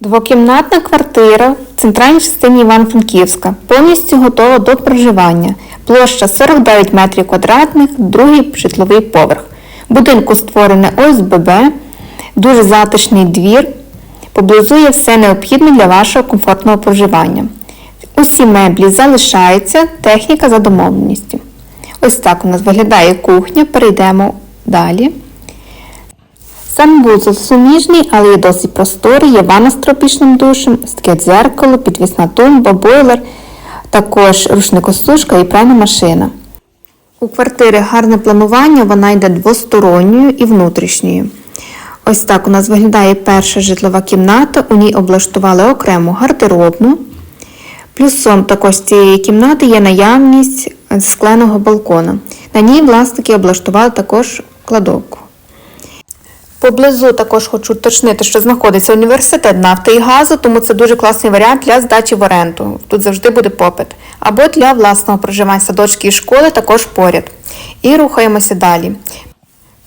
Двокімнатна квартира в центральній частині Івано-Франківська, повністю готова до проживання. Площа 49 метрів квадратних, другий житловий поверх. Будинку створене ОСББ, дуже затишний двір, поблизу є все необхідне для вашого комфортного проживання. Усі меблі залишаються, техніка за домовленістю. Ось так у нас виглядає кухня. Перейдемо далі. Санвузол суміжний, але є досить просторий, є ванна з тропічним душем, таке дзеркало, підвісна тумба, бойлер, також рушникосушка і пральна машина. У квартири гарне планування, вона йде двосторонньою і внутрішньою. Ось так у нас виглядає перша житлова кімната, у ній облаштували окрему гардеробну. Плюсом також цієї кімнати є наявність скленого балкона. На ній власники облаштували також кладовку. Поблизу також хочу уточнити, що знаходиться університет нафти і газу, тому це дуже класний варіант для здачі в оренду. Тут завжди буде попит. Або для власного проживання садочки і школи також поряд. І рухаємося далі.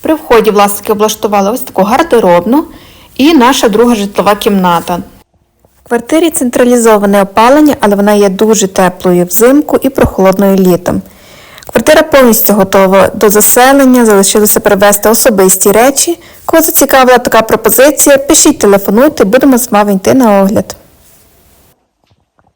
При вході власники облаштували ось таку гардеробну і наша друга житлова кімната. В квартирі централізоване опалення, але вона є дуже теплою взимку і прохолодною літом. Квартира повністю готова до заселення, залишилося перевезти особисті речі. Кого зацікавила така пропозиція, пишіть, телефонуйте, будемо з вами йти на огляд.